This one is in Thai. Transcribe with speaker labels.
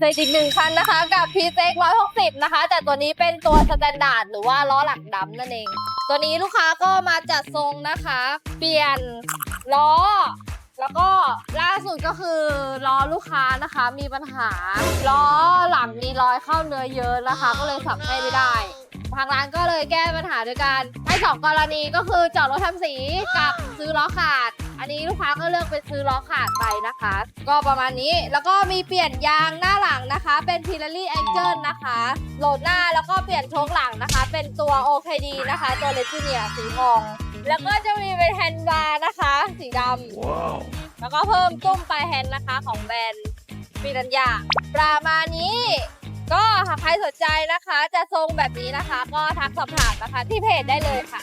Speaker 1: เจอีกหนึ่งคันนะคะ กับ p ีเ x 160นะคะ แต่ตัวนี้เป็นตัวสแตนดาร์ดหรือว่าล้อหลังดำนั่นเอง ตัวนี้ลูกค้าก็มาจัดทรงนะคะ เปลี่ยนล้อ แล้วก็ล่าสุดก็คือล้อลูกค้านะคะ มีปัญหาล้อหลังมีรอยเข้าเนื้อเยอะนะคะ ก็เลยสับให้ไม่ได้ทางร้านก็เลยแก้ปัญหาด้วยการให้สองกรณีก็คือจอดรถทำสีกับซื้อล้อขาด นนี้ลูกค้าก็เลือกไปซื้อล้อขาดไปนะคะ ก็ประมาณนี้แล้วก็มีเปลี่ยนยางหน้าหลังนะคะ เป็น Pirelli Angel นะคะ โหลดหน้าแล้วก็เปลี่ยนโชคหลังนะคะ เป็นตัว OKD นะคะ ตัวเลจิเนียสีทอง แล้วก็จะมีเป็นแฮนด์บาร์นะคะ สีดำแล้วก็เพิ่มตุ้มปลายแฮนด์นะคะของแบรนด์ปิรัญญาประมาณนี้ก็หากใครสนใจนะคะ จะทรงแบบนี้นะคะ ก็ทักสอบถามนะคะที่เพจได้เลยค่ะ